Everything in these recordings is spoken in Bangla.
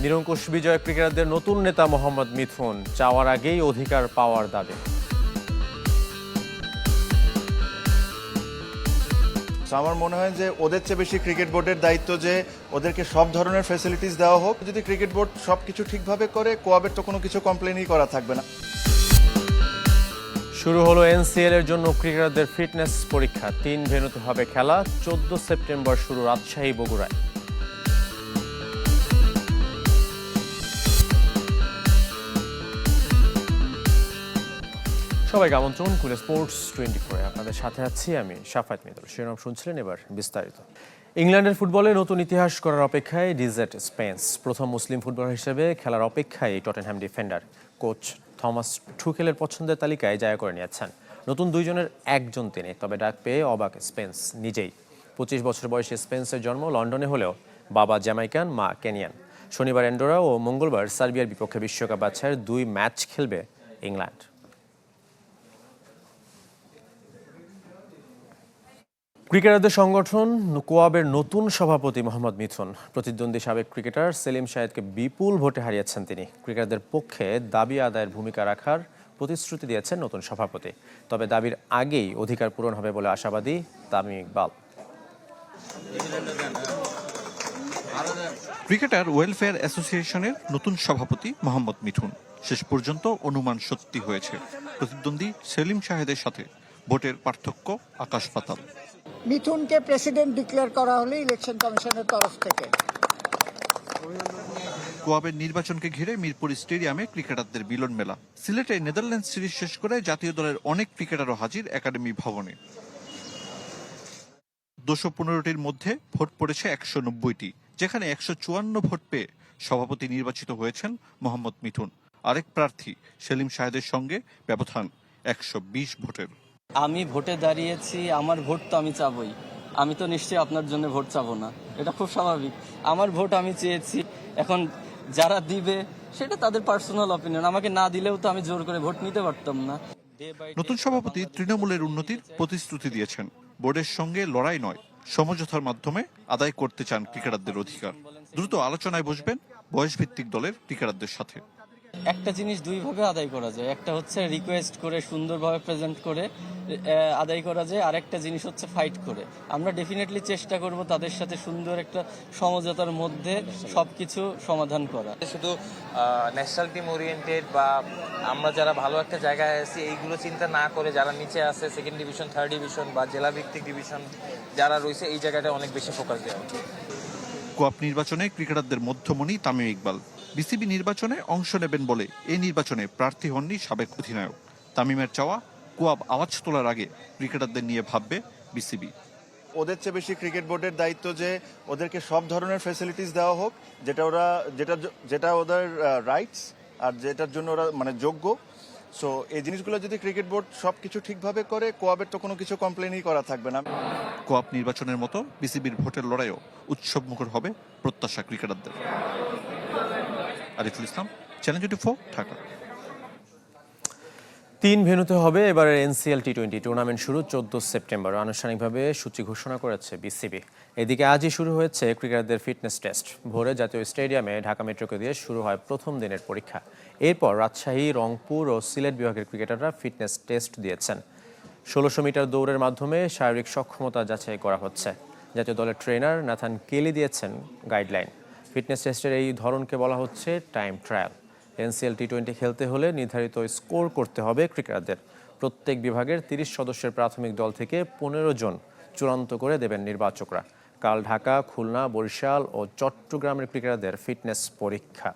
নিরঙ্কুশ বিজয় ক্রিকেটারদের নতুন নেতা মোহাম্মদ মিথুন চাওয়ার আগেই অধিকার পাওয়ার দাবি। আমার মনে হয় যে ওদের চেয়ে বেশি ক্রিকেট বোর্ডের দায়িত্ব যে ওদেরকে সব ধরনের ফ্যাসিলিটিস দেওয়া হোক। যদি ক্রিকেট বোর্ড সব কিছু ঠিকভাবে করে কোয়াবের তো কোনো কিছু কমপ্লেনই করা থাকবে না। শুরু হলো এনসিএল এর জন্য ক্রিকেটারদের ফিটনেস পরীক্ষা। তিন ভেন্যুতে হবে খেলা। চোদ্দ সেপ্টেম্বর শুরু রাজশাহী বগুড়ায় সবাইকে আমন্ত্রণ, কুলে স্পোর্টস টোয়েন্টি ফোরে। আপনাদের সাথে আছি আমি সাফাত মিদুল শিরোনাম শুনছিলেন, এবার বিস্তারিত। ইংল্যান্ডের ফুটবলে নতুন ইতিহাস করার অপেক্ষায় ডিজেট স্পেন্স। প্রথম মুসলিম ফুটবলার হিসেবে খেলার অপেক্ষায় টটেনহ্যাম ডিফেন্ডার। কোচ থমাস ঠুকেলের পছন্দের তালিকায় জায়গা করে নিয়েছেন। নতুন দুইজনের একজন তিনি, তবে ডাক পেয়ে অবাক স্পেন্স নিজেই। পঁচিশ বছর বয়সী স্পেন্সের জন্ম লন্ডনে হলেও বাবা জ্যামাইকান, মা কেনিয়ান। শনিবার এন্ডোরা ও মঙ্গলবার সার্বিয়ার বিপক্ষে বিশ্বকাপ বাছাইয়ের দুই ম্যাচ খেলবে ইংল্যান্ড। ক্রিকেটারদের সংগঠন কোয়াবের নতুন সভাপতি মোহাম্মদ মিথুন। প্রতিদ্বন্দ্বী সাবেক ক্রিকেটার সেলিম শাহেদকে বিপুল ভোটে হারিয়েছেন তিনি। ক্রিকেটারদের পক্ষে দাবি আদায়ের ভূমিকা রাখার প্রতিশ্রুতি দিয়েছেন নতুন সভাপতি। তবে দাবির আগেই অধিকার পূরণ হবে বলে আশাবাদী তামিম ইকবাল। ক্রিকেটার ওয়েলফেয়ার অ্যাসোসিয়েশনের নতুন সভাপতি মোহাম্মদ মিঠুন শেষ পর্যন্ত অনুমান সত্যি হয়েছে। প্রতিদ্বন্দ্বী সেলিম শাহেদের সাথে ভোটের পার্থক্য আকাশ পাতাল। মিথুনকে প্রেসিডেন্ট ডিক্লেয়ার করা হলে ইলেকশন কমিশনের তরফ থেকে। কোয়াবের নির্বাচনকে ঘিরে মিরপুর স্টেডিয়ামে ক্রিকেটারদের মিলন মেলা। সিলেটে নেদারল্যান্ডস সিরিজ শেষ করে জাতীয় দলের অনেক ক্রিকেটারও হাজির একাডেমি ভবনে। দুশো পনেরোটির মধ্যে ভোট পড়েছে একশো নব্বইটি, যেখানে একশো চুয়ান্ন ভোট পেয়ে সভাপতি নির্বাচিত হয়েছেন মোহাম্মদ মিঠুন। আরেক প্রার্থী সেলিম শাহেদের সঙ্গে ব্যবধান একশো বিশ ভোটের। আমি ভোটে দাঁড়িয়েছি আমার ভোট তো আমি চাবই। আমি তো নিশ্চয়ই আপনার জন্য ভোট চাবো না। এটা খুব স্বাভাবিক। আমার ভোট আমি চেয়েছি। এখন যারা দিবে সেটা তাদের পার্সোনাল অপিনিয়ন আমাকে না দিলেও তো আমি জোর করে ভোট নিতে পারতাম না। নতুন সভাপতি তৃণমূলের উন্নতির প্রতিশ্রুতি দিয়েছেন। বোর্ডের সঙ্গে লড়াই নয় সমঝোতার মাধ্যমে আদায় করতে চান ক্রিকেটারদের অধিকার। দ্রুত আলোচনায় বসবেন বয়সভিত্তিক দলের ক্রিকেটারদের সাথে। একটা জিনিস দুইভাবে আদায় করা যায়। একটা হচ্ছে রিকোয়েস্ট করে সুন্দরভাবে প্রেজেন্ট করে আদায় করা যায়। আর একটা জিনিস হচ্ছে ফাইট করে। আমরা ডেফিনেটলি চেষ্টা করব তাদের সাথে সুন্দর একটা সমঝোতার মধ্যে সবকিছু সমাধান করা শুধু ন্যাশনাল টিম ওরিয়েন্টেড বা আমরা যারা ভালো একটা জায়গায় আছি এইগুলো চিন্তা না করে যারা নিচে আছে সেকেন্ড ডিভিশন থার্ড ডিভিশন বা জেলা ভিত্তিক ডিভিশন যারা রয়েছে এই জায়গাটা অনেক বেশি ফোকাস দেওয়া উচিত। কোয়াপ নির্বাচনে ক্রিকেটারদের মধ্যমণি তামিম ইকবাল। বিসিবি নির্বাচনে অংশ নেবেন বলে এই নির্বাচনে প্রার্থী হননি সাবেক অধিনায়ক। তামিমের চাওয়া কোয়াব আওয়াজ তোলার আগে ক্রিকেটারদের নিয়ে ভাববে বিসিবি। ওদের চেয়ে বেশি ক্রিকেট বোর্ডের দায়িত্ব যে ওদেরকে সব ধরনের ফ্যাসিলিটিস দেওয়া হোক যেটা ওরা যেটা যেটা ওদের রাইটস আর যেটার জন্য ওরা মানে যোগ্য। সো এই জিনিসগুলো যদি ক্রিকেট বোর্ড সব কিছু ঠিকভাবে করে কোয়াবের তো কোনো কিছু কমপ্লেনই করা থাকবে না। কোয়াব নির্বাচনের মতো বিসিবির ভোটের লড়াইও উৎসবমুখর হবে প্রত্যাশা ক্রিকেটারদের। Ariful Islam channel twenty four Dhaka. তিন ভেন্যুতে হবে এবারের এনসিএল টি টোয়েন্টি টুর্নামেন্ট শুরু চোদ্দ সেপ্টেম্বর। আনুষ্ঠানিকভাবে সূচি ঘোষণা করেছে বিসিবি এদিকে আজই শুরু হয়েছে ক্রিকেটারদের ফিটনেস টেস্ট। ভোরে জাতীয় স্টেডিয়ামে ঢাকা মেট্রোকে দিয়ে শুরু হয় প্রথম দিনের পরীক্ষা। এরপর রাজশাহী, রংপুর ও সিলেট বিভাগের ক্রিকেটাররা ফিটনেস টেস্ট দিয়েছেন। ষোলোশো মিটার দৌড়ের মাধ্যমে শারীরিক সক্ষমতা যাচাই করা হচ্ছে। জাতীয় দলের ট্রেনার নাথান কেলি দিয়েছেন গাইডলাইন। ফিটনেস টেস্টের এই ধরনকে বলা হচ্ছে time trial NCL T twenty খেলতে হলে নির্ধারিত স্কোর করতে হবে ক্রিকেটারদের। প্রত্যেক বিভাগের তিরিশ সদস্যের প্রাথমিক দল থেকে পনেরো জন চূড়ান্ত করে দেবেন নির্বাচকরা। কাল ঢাকা, খুলনা, বরিশাল ও চট্টগ্রামের ক্রিকেটারদের ফিটনেস পরীক্ষা।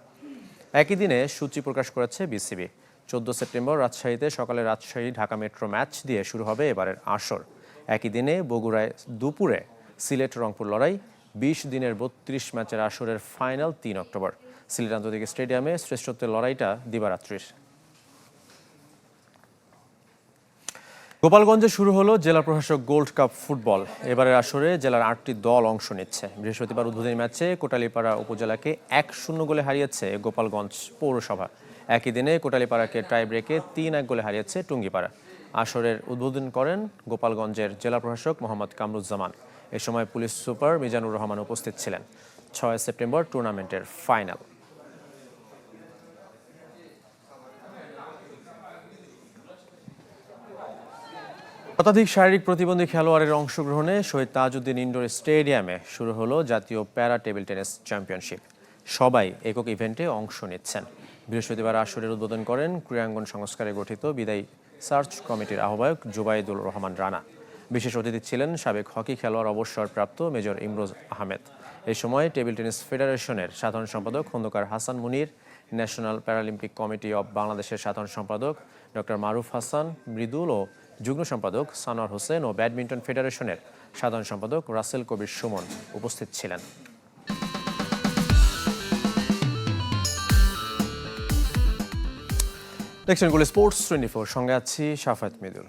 একই দিনে সূচি প্রকাশ করেছে বিসিবি চোদ্দ সেপ্টেম্বর রাজশাহীতে সকালে রাজশাহী ঢাকা মেট্রো ম্যাচ দিয়ে শুরু হবে এবারের আসর। একই দিনে বগুড়ায় দুপুরে সিলেট রংপুর লড়াই বিশ দিনের বত্রিশ ম্যাচের আসরের ফাইনাল তিন অক্টোবর। সিলেট আন্তর্জাতিক স্টেডিয়ামে শ্রেষ্ঠত্বের লড়াইটা দিবারাত্রির। গোপালগঞ্জে শুরু হলো জেলা প্রশাসক গোল্ড কাপ ফুটবল। এবারের আসরে জেলার আটটি দল অংশ নিচ্ছে। বৃহস্পতিবার উদ্বোধনী ম্যাচে কোটালীপাড়া উপজেলাকে এক শূন্য গোলে হারিয়েছে গোপালগঞ্জ পৌরসভা। একই দিনে কোটালীপাড়াকে টাই ব্রেকে তিন এক গোলে হারিয়েছে টুঙ্গিপাড়া। আসরের উদ্বোধন করেন গোপালগঞ্জের জেলা প্রশাসক মোহাম্মদ কামরুজ্জামান। এ সময় পুলিশ সুপার মিজানুর রহমান উপস্থিত ছিলেন। ছয় সেপ্টেম্বর টুর্নামেন্টের ফাইনাল। শতাধিক শারীরিক প্রতিবন্ধী খেলোয়াড়ের অংশগ্রহণে শহীদ তাজউদ্দিন ইনডোর স্টেডিয়ামে শুরু হলো জাতীয় প্যারা টেবিল টেনিস চ্যাম্পিয়নশিপ। সবাই একক ইভেন্টে অংশ নিচ্ছেন। বৃহস্পতিবার আসরের উদ্বোধন করেন ক্রীড়াঙ্গন সংস্কারে গঠিত বিদায়ী সার্চ কমিটির আহ্বায়ক জুবাইদুল রহমান রানা। বিশেষ অতিথি ছিলেন সাবেক হকি খেলোয়াড় অবসরপ্রাপ্ত মেজর ইমরোজ আহমেদ। এই সময় টেবিল টেনিস ফেডারেশনের সাধারণ সম্পাদক Khandakar Hasan Munir, National Paralympic Committee of বাংলাদেশের সাধারণ সম্পাদক ডক্টর মারুফ হাসান, মৃদুল ও যুগ্ম সম্পাদক সানোয়ার হোসেন ও ব্যাডমিন্টন ফেডারেশনের সাধারণ সম্পাদক রাসেল কবির সুমন উপস্থিত ছিলেন। দেখছেন গুলি স্পোর্টস টোয়েন্টি ফোর, সঙ্গে আছি সাফাত মৃদুল।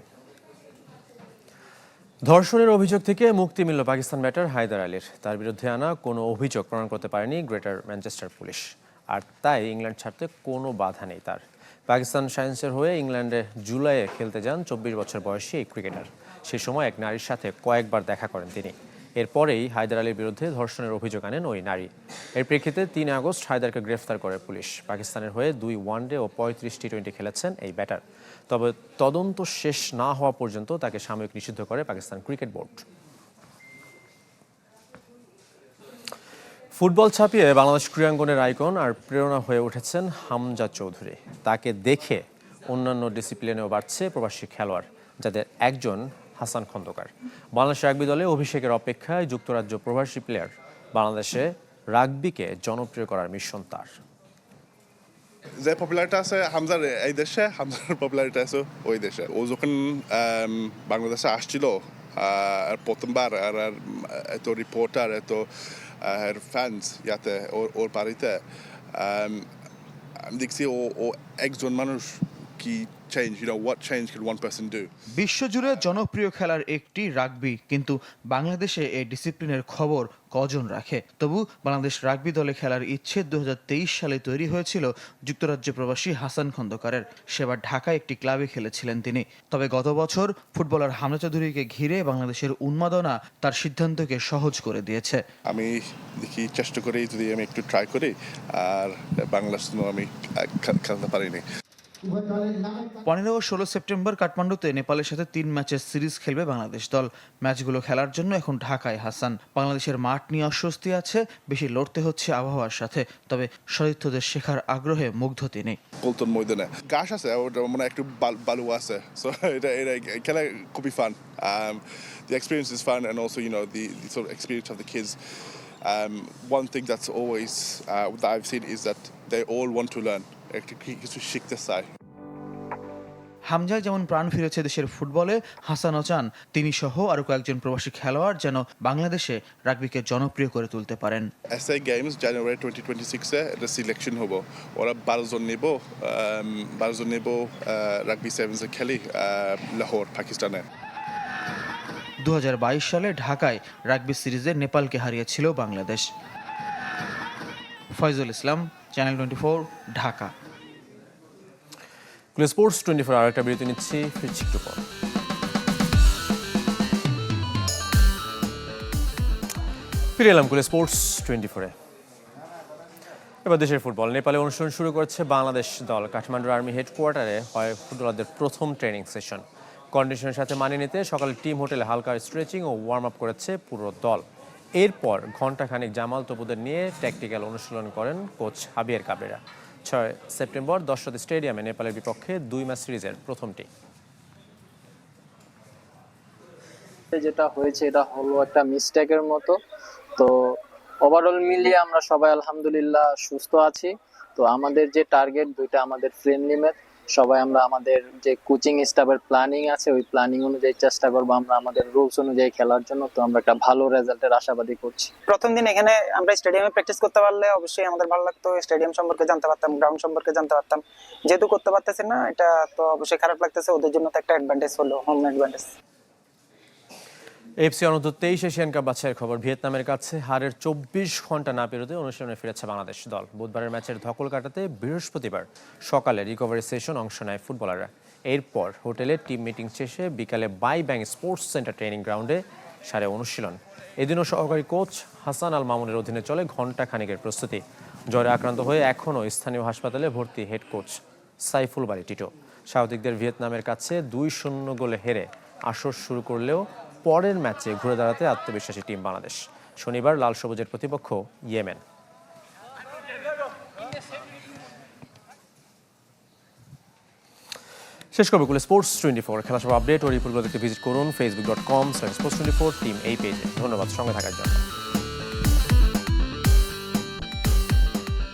ধর্ষণের অভিযোগ থেকে মুক্তি মিলল পাকিস্তান ব্যাটার হায়দার আলীর। তার বিরুদ্ধে আনা কোনো অভিযোগ প্রমাণ করতে পারেনি গ্রেটার ম্যানচেস্টার পুলিশ। আর তাই ইংল্যান্ড ছাড়তে কোনো বাধা নেই তার। পাকিস্তান সায়েন্সের হয়ে ইংল্যান্ডে জুলাইয়ে খেলতে যান চব্বিশ বছর বয়সী এই ক্রিকেটার। সে সময় এক নারীর সাথে কয়েকবার দেখা করেন তিনি। এরপরেই হায়দার আলীর বিরুদ্ধে ধর্ষণের অভিযোগ আনেন ওই নারী। এর প্রেক্ষিতে তিন আগস্ট হায়দারকে গ্রেফতার করে পুলিশ। পাকিস্তানের হয়ে দুই ওয়ানডে ও পঁয়ত্রিশ টি টোয়েন্টি খেলেছেন এই ব্যাটার। তবে তদন্ত শেষ না হওয়া পর্যন্ত তাকে সাময়িক নিষিদ্ধ করে পাকিস্তান ক্রিকেট বোর্ড। ফুটবল ছাপিয়ে বাংলাদেশ ক্রীড়াঙ্গনের আইকন আর প্রেরণা হয়ে উঠেছেন হামজা চৌধুরী। তাকে দেখে অন্যান্য ডিসিপ্লিনেও বাড়ছে প্রবাসী খেলোয়াড়, যাদের একজন হাসান খন্দকার। বাংলাদেশ রাগবি দলে অভিষেকের অপেক্ষায় যুক্তরাজ্য প্রবাসী প্লেয়ার বাংলাদেশে রাগবিকে জনপ্রিয় করার মিশন তার। যে পপুলারিটি আছে, হামজার এই দেশে, হামজার পপুলারিটি আছে ওই দেশে। ও যখন বাংলাদেশে আসছিল প্রথমবার, আর আর, এত রিপোর্টার এত ফ্যান্স ইয়াতে, ওর ওর বাড়িতে দেখছি ও ও একজন মানুষ কি change you know what change can one person do বিশ্বজুড়ে জনপ্রিয় খেলার একটি রাগবি কিন্তু বাংলাদেশে এই ডিসিপ্লিনের খবর কজন রাখে? তবু বাংলাদেশ রাগবি দলে খেলার ইচ্ছে দু হাজার তেইশ সালে তৈরি হয়েছিল যুক্তরাজ্য প্রবাসী হাসান খন্দকারের। সেবার ঢাকায় একটি ক্লাবে খেলেছিলেন তিনি। তবে গত বছর ফুটবলার হামজা চৌধুরীকে ঘিরে বাংলাদেশের উন্মাদনা তার সিদ্ধান্তকে সহজ করে দিয়েছে। আমি দেখি চেষ্টা করি যদি আমি একটু ট্রাই করি আর বাংলাদেশ আমি খেলতে পারিনি। পনেরো ও ষোলো সেপ্টেম্বর কাঠমান্ডুতে নেপালের সাথে তিন ম্যাচের সিরিজ খেলবে বাংলাদেশ দল। ম্যাচগুলো খেলার জন্য এখন ঢাকায় হাসান। বাংলাদেশের মাঠ নিয়ে অস্বস্তি আছে বেশি লড়তে হচ্ছে আবহাওয়ার সাথে। তবে সতীর্থদের শেখার আগ্রহে মুগ্ধ তিনি। পল্টন ময়দানে। ঘাস আছে ওটা মানে একটু বালু আছে। সো এটা এটা খেলা খুবই fun um, the experience is fun and also you know the, the sort of experience of the kids. Um, one thing that's always uh, that I've seen is that they all want to learn. একটু কিছু শিখতে চায়। হামজায় যেমন প্রাণ ফিরেছে দেশের ফুটবলে হাসানও চান তিনি সহ আরও কয়েকজন প্রবাসী খেলোয়াড় যেন বাংলাদেশে রাগবিকে জনপ্রিয় করে তুলতে পারেন। SA games January twenty twenty সিক্সে এটা সিলেকশন হব। ওরা বারোজন নেব বারোজন নেব রাগবি সেভেন্সে খেলি লাহোর পাকিস্তানে। দু হাজার বাইশ সালে ঢাকায় রাগবি সিরিজে নেপালকে হারিয়েছিল Bangladesh. Foyzul Islam channel twenty Dhaka. গুলি স্পোর্টস টোয়েন্টি ফোর আর একটা বিরতি নিচ্ছি, ফিরছি একটু পর। ফিরে এলাম গুলি স্পোর্টস টোয়েন্টি ফোরে এবার দেশের ফুটবল নেপালে অনুশীলন শুরু করেছে বাংলাদেশ দল। কাঠমান্ডুর আর্মি হেডকোয়ার্টারে হয় ফুটবলারদের প্রথম ট্রেনিং সেশন কন্ডিশনের সাথে মানিয়ে নিতে সকালে টিম হোটেলে হালকা স্ট্রেচিং ও ওয়ার্ম আপ করেছে পুরো দল। এরপর ঘণ্টাখানিক জামাল তপুদের নিয়ে ট্যাকটিক্যাল অনুশীলন করেন কোচ হাবিয়ার কাবেরা ছয় সেপ্টেম্বর দশরথ স্টেডিয়ামে নেপালের বিপক্ষে দুই ম্যাচ সিরিজের প্রথমটি যেটা হয়েছে, এটা হলো একটা মিস্টেকের মতো। তো ওভারঅল মিলিয়ে আমরা সবাই আলহামদুলিল্লাহ সুস্থ আছি। তো আমাদের যে টার্গেট দুইটা আমাদের ফ্রেন্ডলি ম্যাচ সবাই আমরা আমাদের যে কোচিং স্টাফের প্ল্যানিং আছে, ওই প্ল্যানিং অনুযায়ী চেষ্টা করব আমরা আমাদের রুলস অনুযায়ী খেলার জন্য। তো আমরা একটা ভালো রেজাল্টের আশাবাদী করছি। প্রথম দিন এখানে আমরা স্টেডিয়ামে প্র্যাকটিস করতে পারলে অবশ্যই আমাদের ভালো লাগতো। স্টেডিয়াম সম্পর্কে জানতে পারতাম গ্রাউন্ড সম্পর্কে জানতে পারতাম। যেহেতু করতে পারতেছি না, এটা তো অবশ্যই খারাপ লাগতেছে। ওদের জন্য তো একটা অ্যাডভান্টেজ হলো হোম অ্যাডভান্টেজ এফসি অনূর্ধ্ব তেইশ এশিয়ান কাপ বাছাইয়ের খবর। ভিয়েতনামের কাছে হারের চব্বিশ ঘণ্টা না পেরোতে অনুশীলনে ফিরেছে বাংলাদেশ দল। বুধবারের ম্যাচের ধকল কাটাতে বৃহস্পতিবার সকালে রিকভারি সেশন অংশ নেয় ফুটবলাররা। এরপর হোটেলে টিম মিটিং শেষে বিকালে বাই ব্যাং স্পোর্টস সেন্টার ট্রেনিং গ্রাউন্ডে সারে অনুশীলন। এদিনও সহকারী কোচ হাসান আল মামুনের অধীনে চলে ঘণ্টা খানিকের প্রস্তুতি। জ্বরে আক্রান্ত হয়ে এখনও স্থানীয় হাসপাতালে ভর্তি হেড কোচ সাইফুল বাড়ি টিটো। স্বাগতিকদের ভিয়েতনামের কাছে দুই শূন্য গোলে হেরে আসর শুরু করলেও পরের ম্যাচে ঘুরে দাঁড়াতে আত্মবিশ্বাসী টিম বাংলাদেশ। শনিবার লাল সবুজের প্রতিপক্ষ ইয়েমেন। শেষ করবে কুলে স্পোর্টস টোয়েন্টি ফোর। খেলা সব আপডেট ও রিপোর্টগুলো দেখতে ভিজিট করুন Facebook dot com sports twenty four team এই পেজে। ধন্যবাদ, সঙ্গে থাকার জন্য।